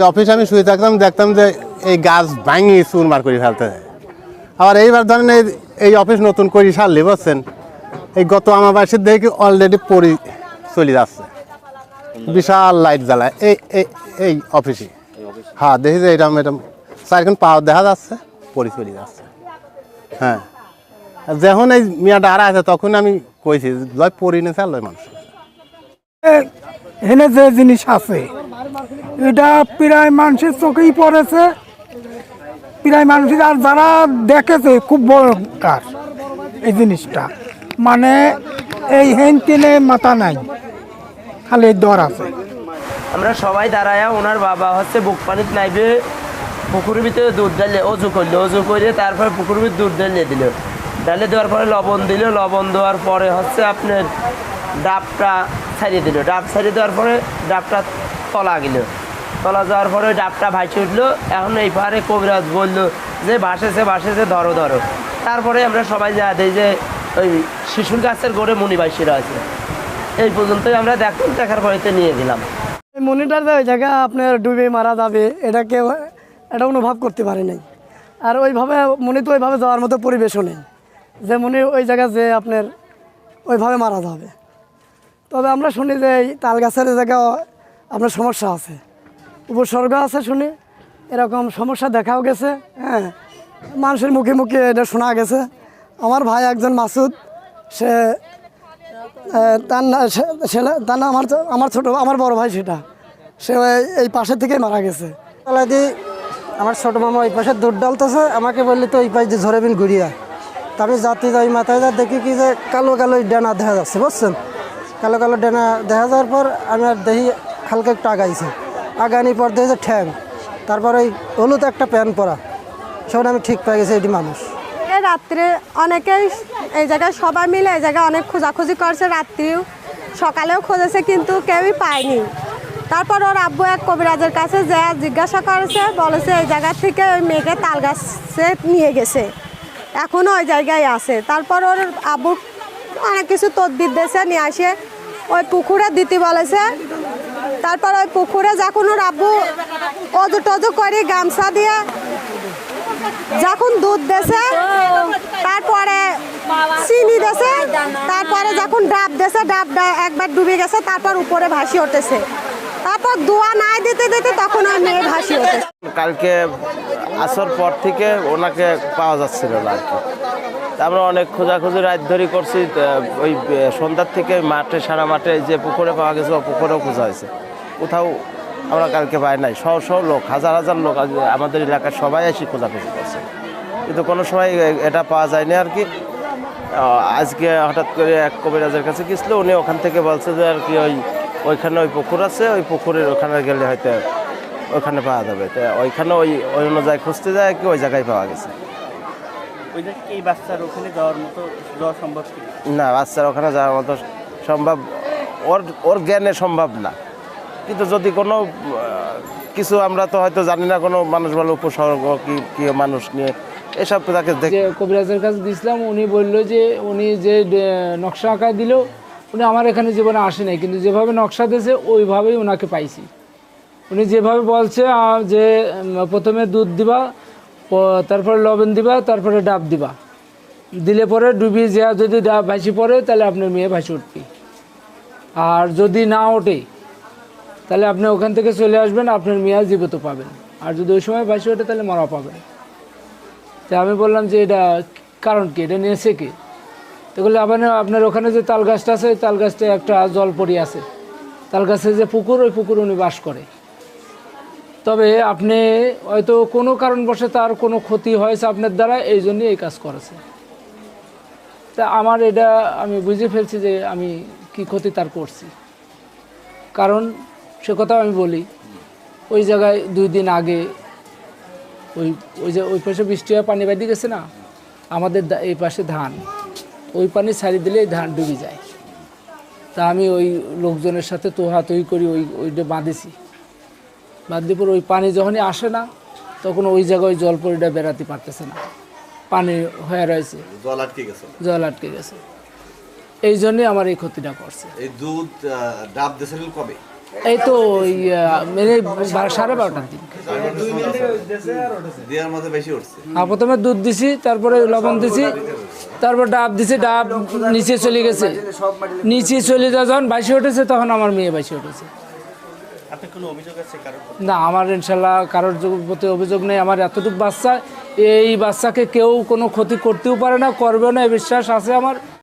অফিসে আমি শুয়ে থাকতাম, দেখতাম যে এই গাছ ভাঙি চুরমার করে ফেলতে আবার এইবার ধরেন এই এই অফিস নতুন করে সারলি, বুঝছেন? এই গত আমাবাসের দেখি অলরেডি পরি চলে যাচ্ছে। বিশাল লাইট জ্বালায়। এই এই এই অফিসে। হ্যাঁ দেখি যে এরকম এরকম চারখান পাওয়ার দেখা যাচ্ছে, পরি চলে যাচ্ছে। হ্যাঁ। যখন এই মিয়াটা আর আছে, তখন আমি কইছি, লয় পরি নিছে আর লয় মানুষ। এখানে যে জিনিস আছে এটা প্রায় মানুষের চোখেই পড়েছে। প্রায় মানুষের আর যারা দেখেছে, খুব বড় এই জিনিসটা। মানে এই হেন টেনে মাথা নাই, খালি দর আছে। আমরা সবাই দাঁড়ায়, ওনার বাবা হচ্ছে বুক পানিত নাইবে, পুকুরের ভিতরে দুধ ডালে অজু করল, অজু করে তারপরে পুকুরের ভিতরে দুধ ডালিয়ে দিল। ডালে দেওয়ার পরে লবণ দিল, লবণ দেওয়ার পরে হচ্ছে আপনার ডাবটা ছাড়িয়ে দিল। ডাব ছাড়িয়ে দেওয়ার পরে ডাবটা তলা গেল। তলা যাওয়ার পরে ওই ডাবটা ভাসে উঠল। এখন এই পাহাড়ে কবিরাজ বলল যে, ভাসেছে ভাসেছে, ধরো ধরো। তারপরে আমরা সবাই যা দিই যে, ওই শিশুর গাছের গোড়ে মুনিবাসীরা আছে। এই পর্যন্তই আমরা দেখলাম দেখার পরেতে নিয়ে এই মনিটর যে ওই জায়গা আপনার ডুবে মারা যাবে, এটা কেউ, এটা অনুভব করতে পারে নাই। আর ওইভাবে মনে তো ওইভাবে যাওয়ার মতো পরিবেশও নেই। যে মনে ওই জায়গা যে আপনার ওইভাবে মারা যাবে। তবে আমরা শুনি যে এই তাল গাছের জায়গা আপনার সমস্যা আছে। উপসর্গ আছে শুনি। এরকম সমস্যা দেখাও গেছে হ্যাঁ। মানুষের মুখে মুখে এটা শোনা গেছে। আমার ভাই একজন মাসুদ, সে তার না তার আমার আমার ছোট, আমার বড় ভাই সেটা। সে এই পাশে থেকে মারা গেছে। দি আমার ছোট মামা ওই পাশে দুধ ডালতেছে, আমাকে বললি তো ওই পাশ দিয়ে ঝরে বিন ঘুরিয়া। তা আমি যাতে যাই মাথায় যা, দেখি কি যে কালো কালো ডানা দেখা যাচ্ছে, বুঝছেন? কালো কালো ডানা দেখা যাওয়ার পর আমি আর দেখি হালকা একটু আগাইছে। আগানি পর দেখি যে ঠ্যাং, তারপর ওই হলুদ একটা প্যান্ট পরা, সেখানে আমি ঠিক পেয়ে গেছি এটি মানুষ। রাত্রে অনেকেই এই জায়গায় সবাই মিলে এই জায়গায় অনেক খোঁজাখুঁজি করছে, রাত্রিও সকালেও খুঁজেছে কিন্তু কেউই পায়নি। তারপর ওর আব্বু এক কবিরাজের কাছে যা জিজ্ঞাসা করেছে, বলেছে এই জায়গা থেকে ওই মেয়েকে তাল গাছে নিয়ে গেছে। এখনও ওই জায়গায় আছে। তারপর ওর আব্বু অনেক কিছু তদবির দিয়েছে, নিয়ে আসে। ওই পুকুরে দিতে বলেছে তারপর ওই পুকুরে যখন ওর আব্বু অজু টজু করে গামছা দিয়ে যখন দুধ দেছে, তারপরে চিনি দেছে, তারপরে যখন ডাব দেছে, ডাব একবার ডুবে গেছে, তারপর উপরে ভাসি উঠেছে। তারপর দোয়া নাই দিতে দিতে তখন ওই মেয়ে ভাসি উঠেছে। কালকে আসর পর থেকে ওনাকে পাওয়া যাচ্ছিল না আর কি। তা আমরা অনেক খোঁজাখুঁজি, রাত ধরি করছি ওই সন্ধ্যার থেকে মাঠে, সারা মাঠে যে পুকুরে পাওয়া গেছে, পুকুরেও খোঁজা হয়েছে। কোথাও আমরা কালকে পাই নাই। শহ শহ লোক হাজার হাজার লোক আজ আমাদের এলাকার সবাই এসে খোঁজাখুঁজি করছে। কিন্তু কোনো সময় এটা পাওয়া যায়নি আর কি। আজকে হঠাৎ করে এক কবিরাজের কাছে গেছিল উনি ওখান থেকে বলছে যে আর কি ওই ওইখানে ওই পুকুর আছে ওই পুকুরের ওখানে গেলে হয়তো ওইখানে পাওয়া যাবে। তো ওইখানে ওই ওই অনুযায়ী খুঁজতে যায় কি ওই জায়গায় পাওয়া গেছে। না বাচ্চার ওখানে যাওয়ার মতো সম্ভব ওর ওর জ্ঞানে সম্ভব না। কিন্তু যদি কোনো কিছু আমরা তো হয়তো জানি না কোনো মানুষ বলে উপসর্গ কি কি মানুষ নিয়ে, এসব তাকে দেখ কবিরাজের কাছে দিয়েছিলাম, উনি বলল যে, উনি যে নকশা আঁকা দিল, উনি আমার এখানে জীবনে আসে নাই, কিন্তু যেভাবে নকশা দিয়েছে, ওইভাবেই ওনাকে পাইছি। উনি যেভাবে বলছে যে প্রথমে দুধ দিবা তারপরে লবণ দিবা, তারপরে ডাব দিবা। দিলে পরে ডুবিয়ে যা যদি ডাব ভাসি পড়ে, তাহলে আপনার মেয়ে ভাসি উঠবে। আর যদি না ওঠে তাহলে আপনি ওখান থেকে চলে আসবেন, আপনার মেয়ে জীবিত পাবেন। আর যদি ওই সময় বাসি ওঠে, তাহলে মারা পাবেন। তা আমি বললাম যে এটা কারণ কি? এটা নিয়েছে কি? তো বললে আবার আপনার ওখানে যে তাল গাছটা আছে, ওই তাল গাছটা একটা জল পড়ি আছে। তাল গাছে যে পুকুর, ওই পুকুর উনি বাস করে। তবে আপনি হয়তো কোনো কারণবশে তার কোনো ক্ষতি হয়েছে আপনার দ্বারা, এই জন্যই এই কাজ করেছে। তা আমার এটা আমি বুঝে ফেলছি যে আমি কি ক্ষতি তার করছি। কারণ সে কথাও আমি বলি। ওই জায়গায় দুই দিন আগে ওই ওই যে ওই পাশে বৃষ্টি হয়ে পানি বেঁধে গেছে না আমাদের এই পাশে ধান। ওই পানি ছাড়ি দিলে এই ধান ডুবে যায়। তা আমি ওই লোকজনের সাথে তোহাতই করি ওই ওইটা বাঁধেছি। বাঁধতে পর ওই পানি যখনই আসে না তখন ওই জায়গায় ওই জলপরিটা বেড়াতে পারতেছে না। পানি হয়ে রয়েছে। জল আটকে গেছে। জল আটকে গেছে। এই জন্যে আমার এই ক্ষতিটা করছে। এই দুধ ডাব দিয়েছিলেন কবে? এই তো সাড়ে বারোটার দিন দেওয়ার মধ্যে বেশি উঠছে। আর প্রথমে দুধ দিছি তারপরে লবণ দিছি তারপর ডাব দিছি ডাব নিচে চলে গেছে। নিচে চলে যাওয়া যখন বাইশে উঠেছে তখন আমার মেয়ে বাইশে উঠেছে। না আমার ইনশাল্লাহ কারোর প্রতি অভিযোগ নেই। আমার এতটুকু বাচ্চা এই বাচ্চাকে কেউ কোনো ক্ষতি করতেও পারে না করবেও না এই বিশ্বাস আছে আমার।